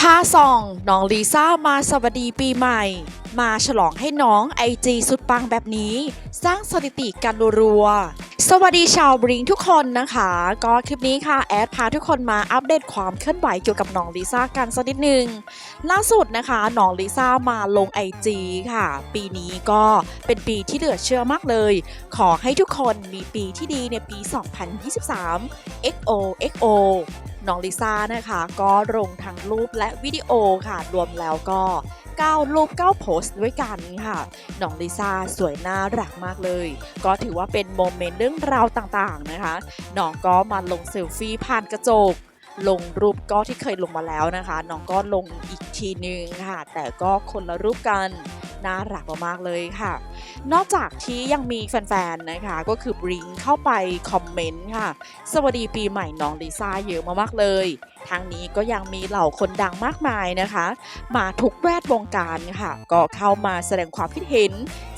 พาส่องน้องลิซ่ามาสวัสดีปีใหม่ มาฉลองให้น้องไอจีสุดปังแบบนี้ สร้างสถิติกันรัวสวัสดีชาวบริงทุกคนนะคะ ก็คลิปนี้ค่ะแอดพาทุกคนมาอัปเดตความเคลื่อนไหวเกี่ยวกับน้องลิซ่ากันสักนิดนึงล่าสุดนะคะน้องลิซ่ามาลงไอจีค่ะ ปีนี้ก็เป็นปีที่เหลือเชื่อมากเลย ขอให้ทุกคนมีปีที่ดีในปี 2023 XO XO น้องลิซ่านะคะก็ลงทั้งรูปและวิดีโอค่ะรวมแล้วก็ 9 รูป 9 โพสต์ด้วยกันค่ะน้องลิซ่าสวยน่ารักมากเลย ก็ถือว่าเป็นโมเมนต์เรื่องราวต่างๆนะคะน้องก็มาลงเซลฟี่ผ่านกระจกลงรูปก็ที่เคยลงมาแล้วนะคะ น้องก็ลงอีกทีนึงค่ะ แต่ก็คนละรูปกัน น่ารักมากๆเลยค่ะ นอกจากที่ยังมีแฟนๆนะคะ ก็คือบริงเข้าไปคอมเมนต์ค่ะ สวัสดีปีใหม่น้องลิซ่าเยอะมากๆเลย ทางนี้ก็ยังมีเหล่าคนดังมากมายนะคะ มาทุกแวดวงการค่ะ ก็เข้ามาแสดงความคิดเห็น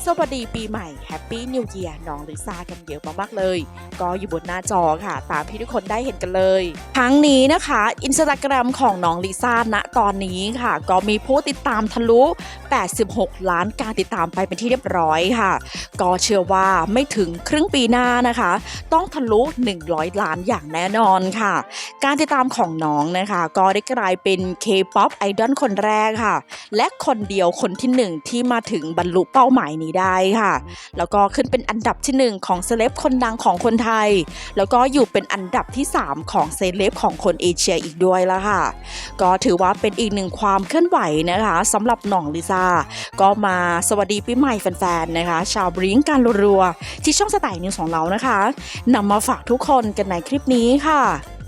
สวัสดีปีใหม่แฮปปี้นิวเ a ียร์น้องลิซ่ากันเยอะมากๆเลย ก็อยู่บนหน้าจอค่ะ ตามที่ทุกคนได้เห็นกันเลย ทั้งนี้นะคะอินสตาแกรมของน้องลิซ่าณตอนนี้ค่ะ ก็มีผู้ติดตามทะลุ 86 ล้านการติดตามไปเป็นที่เรียบร้อยค่ะ ก็เชื่อว่าไม่ถึงครึ่งปีหน้านะคะ ต้องทะลุ 100 ล้านอย่างแน่นอนค่ะ การติดตามของน้องนะคะ ก็ได้กลายเป็น K-POP ไอดอลคนแรกค่ะ และคนเดียวคนที่หนึ่งที่มาถึงบรรลุเป้าหมายนี้ได้ค่ะ แล้วก็ขึ้นเป็นอันดับที่หนึ่งของเซเลบคนดังของคนไทย แล้วก็อยู่เป็นอันดับที่ 3 ของเซเลบของคนเอเชียอีกด้วยละค่ะ ก็ถือว่าเป็นอีกหนึ่งความเคลื่อนไหวนะคะสำหรับหน่องลิซ่าก็มาสวัสดีปีใหม่แฟนๆนะคะ ชาวบริงการรัวๆที่ช่องสไตล์นิวส์ของเรานะคะนำมาฝากทุกคนกันในคลิปนี้ค่ะ